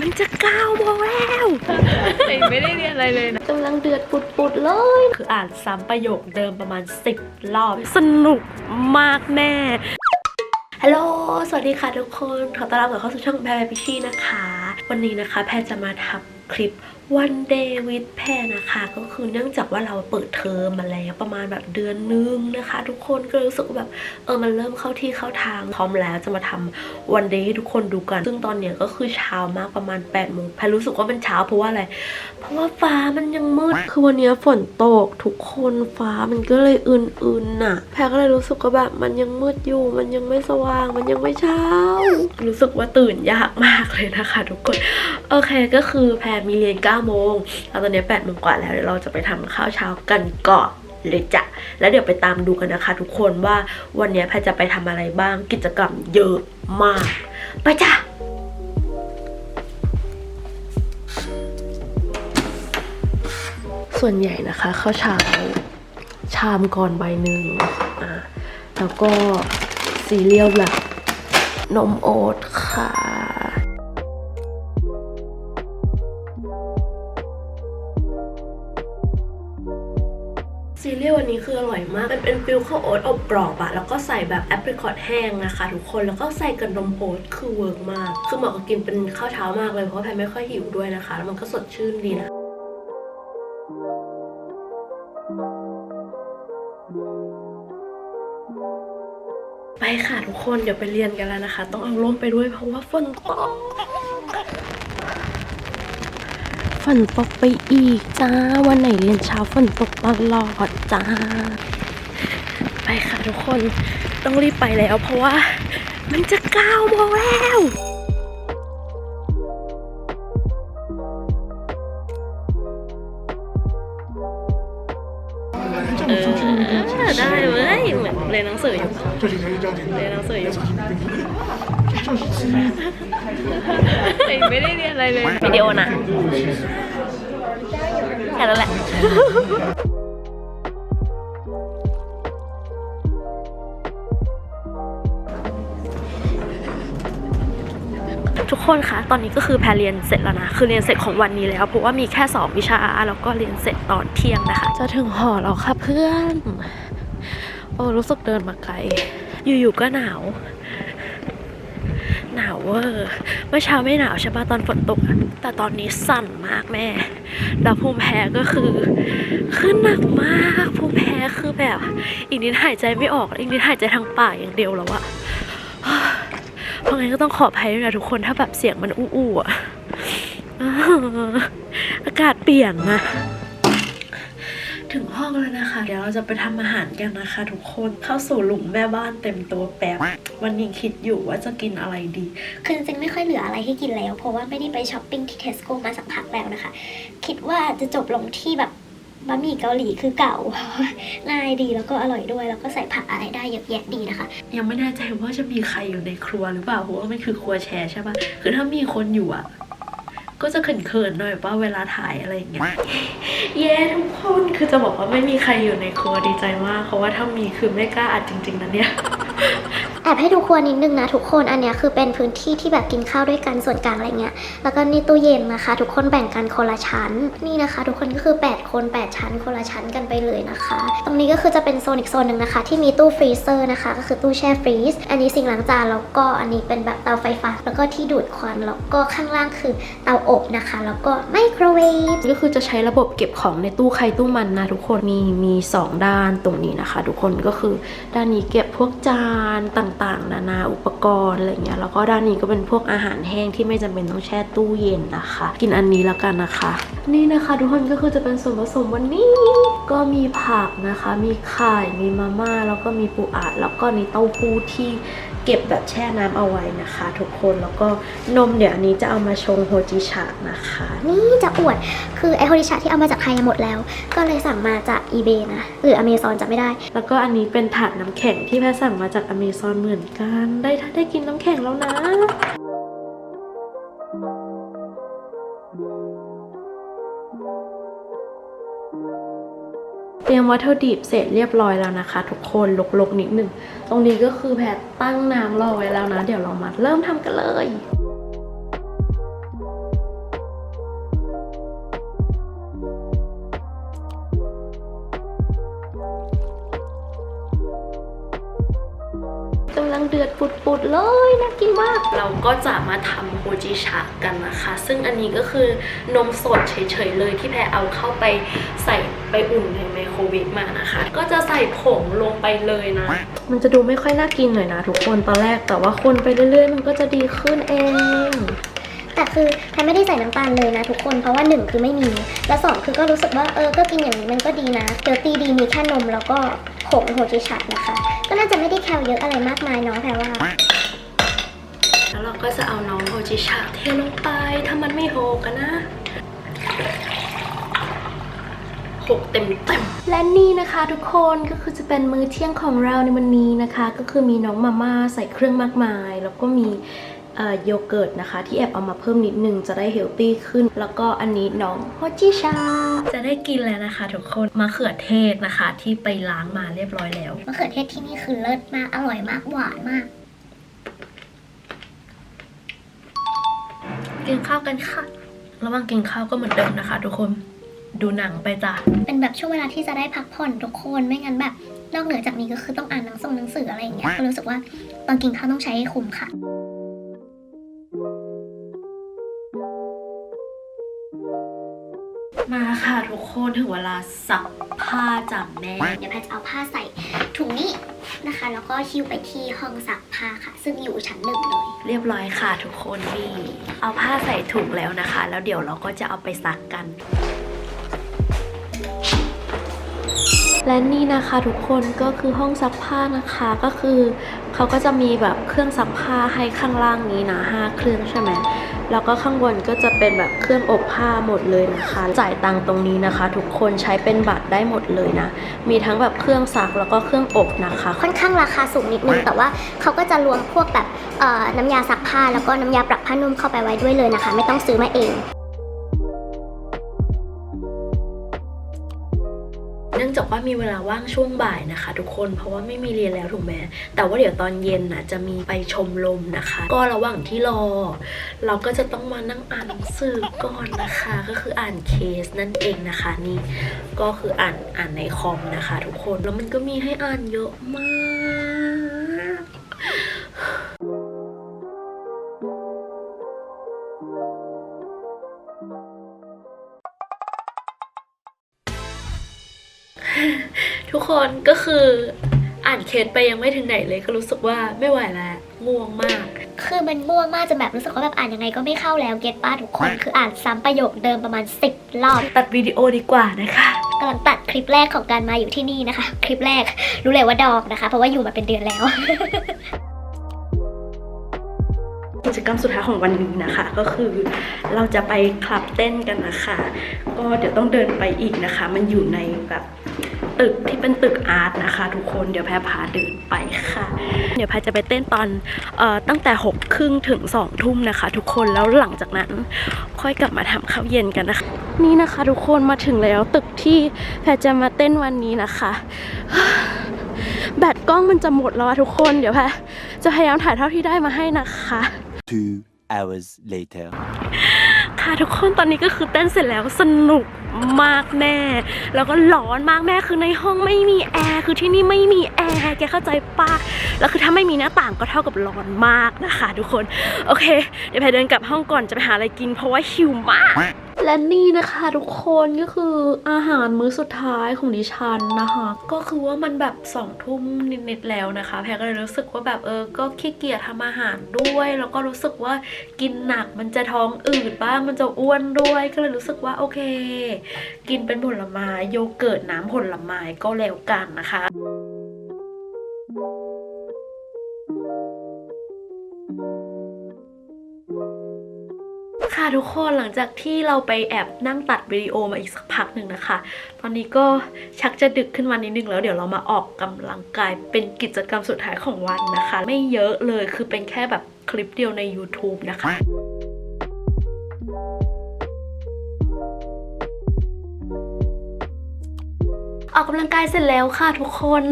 มันจะเก้าโมงแล้วไม่ได้เรียนอะไรเลยนะกำลังเดือดปุดๆเลย คืออ่านซ้ำประโยคเดิมประมาณ 10 รอบ สนุกมากแน่ฮัลโหล สวัสดีค่ะทุกคน ขอต้อนรับเข้าสู่ช่องแพรพิชชี่นะคะ วันนี้นะคะ แพรจะมาทำคลิป One Day with แพรนะคะ ก็คือเนื่องจากว่าเราเปิดเทอมมาแล้วประมาณแบบเดือนนึงนะคะ ทุกคนก็รู้สึกแบบเออมันเริ่มเข้าที่เข้าทางพร้อมแล้วจะมาทำ One Day ให้ทุกคนดูกัน ซึ่งตอนเนี้ยก็คือเช้ามากประมาณ8ปดโมงแพรรู้สึกว่ามันเช้าเพราะว่าอะไร เพราะว่าฟ้ามันยังมืดคือวันนี้ฝนตกทุกคนฟ้ามันก็เลยอื่นๆน่ะ แพรก็เลยรู้สึกว่าแบบมันยังมืดอยู่ มันยังไม่สว่าง มันยังไม่เช้า รู้สึกว่าตื่นยากมากเลยนะคะ ทุกคนโอเคก็คือแพรมีเรียน9โมงแล้วตอนนี้8โมงกว่าแล้วเดี๋ยวเราจะไปทำข้าวเช้ากันก่อนเลยจ้ะ แล้วเดี๋ยวไปตามดูกันนะคะ ทุกคนว่าวันนี้แพรจะไปทำอะไรบ้าง กิจกรรมเยอะมาก ไปจ้ะส่วนใหญ่นะคะข้าวเช้าชามก่อนใบหนึ่งอะแล้วก็ซีเรียลแบบนมโอ๊ตค่ะ ซีเรียลวันนี้คืออร่อยมาก มันเป็นฟิลข้าวโอ๊ตอบกรอบอะแล้วก็ใส่แบบแอปริคอตแห้งนะคะ ทุกคน แล้วก็ใส่กับนมโอ๊ตคือเวิร์กมาก คือเหมาะกับกินเป็นข้าวเช้ามากเลย เพราะว่าแพรไม่ค่อยหิวด้วยนะคะ แล้วมันก็สดชื่นดีนะไปค่ะทุกคน เดี๋ยวไปเรียนกันแล้วนะคะ ต้องเอาร่มไปด้วยเพราะว่าฝนตก ฝนตกไปอีกจ้า วันไหนเรียนเช้าฝนตกตลอดจ้า ไปค่ะทุกคนต้องรีบไปแล้วเพราะว่ามันจะก้าวโมงแล้วเออได้เว้ยเหมือนเรียนหนังสืออยู่เรียนหนังสืออยู่ ไม่ได้เรียนอะไรเลยวิดีโอนะแค่นั้นแหละทุกคนคะ ตอนนี้ก็คือแพรเรียนเสร็จแล้วนะ คือเรียนเสร็จของวันนี้แล้ว เพราะว่ามีแค่ 2 วิชา แล้วก็เรียนเสร็จตอนเที่ยงนะคะ จะถึงหอแล้วค่ะเพื่อน โอ้ รู้สึกเดินมาไกล อยู่ๆก็หนาวหนาว เวอร์เมื่อเช้าไม่หนาวใช่ปะตอนฝนตก แต่ตอนนี้สั่นมากแม่ แล้วภูมิแพ้ก็คือขึ้นหนักมากภูมิแพ้คือแบบ อีกนิดหายใจไม่ออกอีกนิดหายใจทางปากอย่างเดียวแล้วอะเพราะงั้นก็ต้องขออภัยด้วยนะทุกคนถ้าแบบเสียงมันอู้ๆอะอากาศเปลี่ยนนะ ถึงห้องแล้วนะคะ เดี๋ยวเราจะไปทำอาหารกันนะคะ ทุกคนเข้าสู่หลุมแม่บ้านเต็มตัวแป๊บวันนี้คิดอยู่ว่าจะกินอะไรดี คือจริงๆไม่ค่อยเหลืออะไรให้กินแล้ว เพราะว่าไม่ได้ไปช้อปปิ้งที่เทสโก้มาสักพักแล้วนะคะ คิดว่าจะจบลงที่แบบบะหมี่เกาหลีคือเก่าง่ายดีแล้วก็อร่อยด้วย แล้วก็ใส่ผักอะไรได้เยอะแยะดีนะคะ ยังไม่แน่ใจว่าจะมีใครอยู่ในครัวหรือเปล่าเพราะว่ามันคือครัวแชร์ใช่ปะคือถ้ามีคนอยู่อะ ก็จะเขินๆหน่อยว่าเวลาถ่ายอะไรอย่างเงี้ยเย้ทุกคนคือจะบอกว่าไม่มีใครอยู่ในครัวดีใจมากเพราะว่าถ้ามีคือไม่กล้าอัดจริงๆนะเนี่ย อบให้ดูครัวนิดนึงนะทุกคนอันเนี้ยคือเป็นพื้นที่ที่แบบกินข้าวด้วยกันส่วนกลางอะไรเงี้ยแล้วก็นี่ตู้เย็นนะคะ ทุกคนแบ่งกันคนละชั้นนี่นะคะ ทุกคนก็คือ 8 คน 8 ชั้น คนละชั้นกันไปเลยนะคะ ตรงนี้ก็คือจะเป็นโซนอีกโซนหนึ่งนะคะ ที่มีตู้ฟรีเซอร์นะคะก็คือตู้แช่ฟรีซอันนี้สิ่งล้างจานแล้วก็อันนี้เป็นแบบเตาไฟฟ้าแล้วก็ที่ดูดควันแล้วก็ข้างล่างคือเตาอบนะคะ แล้วก็ไมโครเวฟก็คือจะใช้ระบบเก็บของในตู้ใครตู้มันนะทุกคนมีมีสองด้านตรงนี้นะคะ ทุกคนก็คือด้านนี้เก็บพวกจานต่างๆ นานาอุปกรณ์อะไรเงี้ยแล้วก็ด้านนี้ก็เป็นพวกอาหารแห้งที่ไม่จำเป็นต้องแช่ตู้เย็นนะคะ กินอันนี้แล้วกันนะคะ นี่นะคะทุกคนก็คือจะเป็นส่วนผสมวันนี้ ก็มีผักนะคะ มีไข่มีมาม่าแล้วก็มีปูอัดแล้วก็นี่เต้าหู้ที่ เก็บแบบแช่น้ำเอาไว้นะคะ ทุกคนแล้วก็นมเดี๋ยวอันนี้จะเอามาชงโฮจิชะนะคะ นี่จะอวดคือไอโฮริชาที่เอามาจากไทยหมดแล้ว ก็เลยสั่งมาจาก eBay นะหรือ Amazon จะไม่ได้ แล้วก็อันนี้เป็นถาดน้ำแข็งที่แพรสั่งมาจากอเมซอนเหมือนกัน ได้ถ้าได้กินน้ำแข็งแล้วนะ มวัตถุดิบเสร็จเรียบร้อยแล้วนะคะ ทุกคนลกๆนิดนึงตรงนี้ก็คือแพทตั้งน้ำรอไว้แล้วนะ เดี๋ยวเรามาเริ่มทำกันเลยกำลังเดือดปุดๆเลยน่ากินมาก เราก็จะมาทำโฮจิชะกันนะคะ ซึ่งอันนี้ก็คือนมสดเฉยๆเลยที่แพรเอาเข้าไปใส่ ไปอุ่นในไมโครเวฟมานะคะ ก็จะใส่ผงลงไปเลยนะ มันจะดูไม่ค่อยน่ากินหน่อยนะทุกคนตอนแรก แต่ว่าคนไปเรื่อยๆ มันก็จะดีขึ้นเองแต่คือแพรไม่ได้ใส่น้ำตาลเลยนะทุกคน เพราะว่าหนึ่งคือไม่มี แล้วสองคือก็รู้สึกว่าเออ ก็กินอย่างนี้มันก็ดีนะเจอตีดีมีแค่นมแล้วก็ผงโฮจิชะนะคะ ก็น่าจะไม่ได้แคลเยอะอะไรมากมายเนาะแพรว่า แล้วเราก็จะเอาน้องโฮจิชะเทลงไปถ้ามันไม่โฮกันนะ หกเต็มเต็มๆและนี่นะคะทุกคนก็คือจะเป็นมื้อเที่ยงของเราในวันนี้นะคะ ก็คือมีน้องมาม่าใส่เครื่องมากมาย แล้วก็มีเอ่อโยเกิร์ตนะคะ ที่แอบเอามาเพิ่มนิดนึงจะได้เฮลตี้ขึ้น แล้วก็อันนี้น้องโฮจิชา จะได้กินแล้วนะคะ ทุกคนมะเขือเทศนะคะ ที่ไปล้างมาเรียบร้อยแล้วมะเขือเทศที่นี่คือเลิศมากอร่อยมากหวานมาก กินข้าวกันค่ะ ระหว่างกินข้าวก็เหมือนเดิมนะคะ ทุกคน ดูหนังไปจ้ะ เป็นแบบช่วงเวลาที่จะได้พักผ่อนทุกคนไม่งั้นแบบนอกเหนือจากนี้ก็คือต้องอ่านหนังส่งหนังสืออะไรอย่างเงี้ยก็รู้สึกว่าตอนกินข้าวต้องใช้ให้คุ้มค่ะมาค่ะทุกคนถึงเวลาซักผ้าจากแม่เดี๋ยวแพทจะเอาผ้าใส่ถุงนี้นะคะ แล้วก็หิ้วไปที่ห้องซักผ้าค่ะ ซึ่งอยู่ชั้นหนึ่งเลย เรียบร้อยค่ะทุกคนนี่เอาผ้าใส่ถุงแล้วนะคะ แล้วเดี๋ยวเราก็จะเอาไปซักกัน และนี่นะคะทุกคนก็คือห้องซักผ้านะคะก็คือเขาก็จะมีแบบเครื่องซักผ้าให้ข้างล่างนี้นะห้าเครื่องใช่ไหมแล้วก็ข้างบนก็จะเป็นแบบเครื่องอบผ้าหมดเลยนะคะ จ่ายตังค์ตรงนี้นะคะ ทุกคนใช้เป็นบัตรได้หมดเลยนะ มีทั้งแบบเครื่องซักแล้วก็เครื่องอบนะคะ ค่อนข้างราคาสูงนิดนึงแต่ว่าเขาก็จะรวมพวกแบบเอ่อน้ำยาซักผ้าแล้วก็น้ำยาปรับผ้านุ่มเข้าไปไว้ด้วยเลยนะคะ ไม่ต้องซื้อมาเอง องจากว่ามีเวลาว่างช่วงบ่ายนะคะ ทุกคนเพราะว่าไม่มีเรียนแล้วถูกไหมแต่ว่าเดี๋ยวตอนเย็นนะจะมีไปชมลมนะคะ ก็ระหว่างที่รอ เราก็จะต้องมานั่งอ่านหนังสือก่อนนะคะ ก็คืออ่านเคสนั่นเองนะคะนี่ก็คืออ่านอ่านในคอมนะคะ ทุกคนแล้วมันก็มีให้อ่านเยอะมาก ทุกคนก็คืออ่านเคสไปยังไม่ถึงไหนเลยก็รู้สึกว่าไม่ไหวแล้วง่วงมาก คือมันม่วงมากจนแบบรู้สึกว่าแบบอ่านยังไงก็ไม่เข้าแล้วเก็ตป้าทุกคน คืออ่านซ้ำประโยคเดิมประมาณ 10 รอบ ตัดวิดีโอดีกว่านะคะกำลังตัดคลิปแรกของการมาอยู่ที่นี่นะคะ คลิปแรกรู้เลยว่าดอกนะคะ เพราะว่าอยู่มาเป็นเดือนแล้วกิจกรรมสุดท้ายของวันนี้นะคะ ก็คือเราจะไปคลับเต้นกันนะคะ ก็เดี๋ยวต้องเดินไปอีกนะคะ มันอยู่ในแบบ ตึกที่เป็นตึกอาร์ตนะคะ ทุกคนเดี๋ยวแพรพาเดินไปค่ะ เดี๋ยวแพรจะไปเต้นตอนเอ่อตั้งแต่หกครึ่งถึงสองทุ่มนะคะ ทุกคนแล้วหลังจากนั้นค่อยกลับมาทำข้าวเย็นกันนะคะ นี่นะคะทุกคนมาถึงแล้วตึกที่แพรจะมาเต้นวันนี้นะคะแบตกล้องมันจะหมดแล้วอะทุกคนเดี๋ยวแพรจะพยายามถ่ายเท่าที่ได้มาให้นะคะ Two hours later. ค่ะทุกคนตอนนี้ก็คือเต้นเสร็จแล้วสนุก มากแม่ แล้วก็ร้อนมากแม่คือในห้องไม่มีแอร์คือที่นี่ไม่มีแอร์แกเข้าใจปะแล้วคือถ้าไม่มีหน้าต่างก็เท่ากับร้อนมากนะคะ ทุกคน โอเค เดี๋ยวแพรเดินกลับห้องก่อนจะไปหาอะไรกิน เพราะว่าหิวมาก และนี่นะคะทุกคนก็คืออาหารมื้อสุดท้ายของดิฉันนะคะ ก็คือว่ามันแบบสองทุ่มนิดๆแล้วนะคะ แพรก็เลยรู้สึกว่าแบบเออ ก็ขี้เกียจทำอาหารด้วย แล้วก็รู้สึกว่ากินหนักมันจะท้องอืดบ้างมันจะอ้วนด้วย ก็เลยรู้สึกว่าโอเค กินเป็นผลไม้โยเกิร์ตน้ำผลไม้ก็แล้วกันนะคะ ค่ะทุกคนหลังจากที่เราไปแอบนั่งตัดวิดีโอมาอีกสักพักหนึ่งนะคะ ตอนนี้ก็ชักจะดึกขึ้นมานิดนึงแล้วเดี๋ยวเรามาออกกำลังกายเป็นกิจกรรมสุดท้ายของวันนะคะ ไม่เยอะเลยคือเป็นแค่แบบคลิปเดียวใน YouTube นะคะออกกำลังกายเสร็จแล้วค่ะทุกคน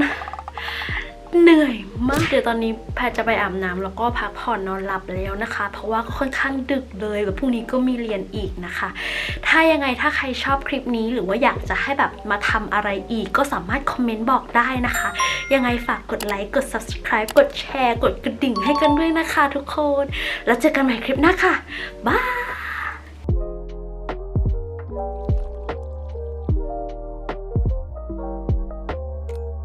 เหนื่อยมาก เดี๋ยวตอนนี้แพทจะไปอาบน้ำแล้วก็พักผ่อนนอนหลับแล้วนะคะ เพราะว่าค่อนข้างดึกเลยแบบพรุ่งนี้ก็มีเรียนอีกนะคะ ถ้ายังไงถ้าใครชอบคลิปนี้หรือว่าอยากจะให้แบบมาทำอะไรอีก ก็สามารถคอมเมนต์บอกได้นะคะ ยังไงฝากกดไลค์กด subscribe กดแชร์ กดกระดิ่งให้กันด้วยนะคะทุกคน แล้วเจอกันใหม่คลิปหน้าค่ะบาย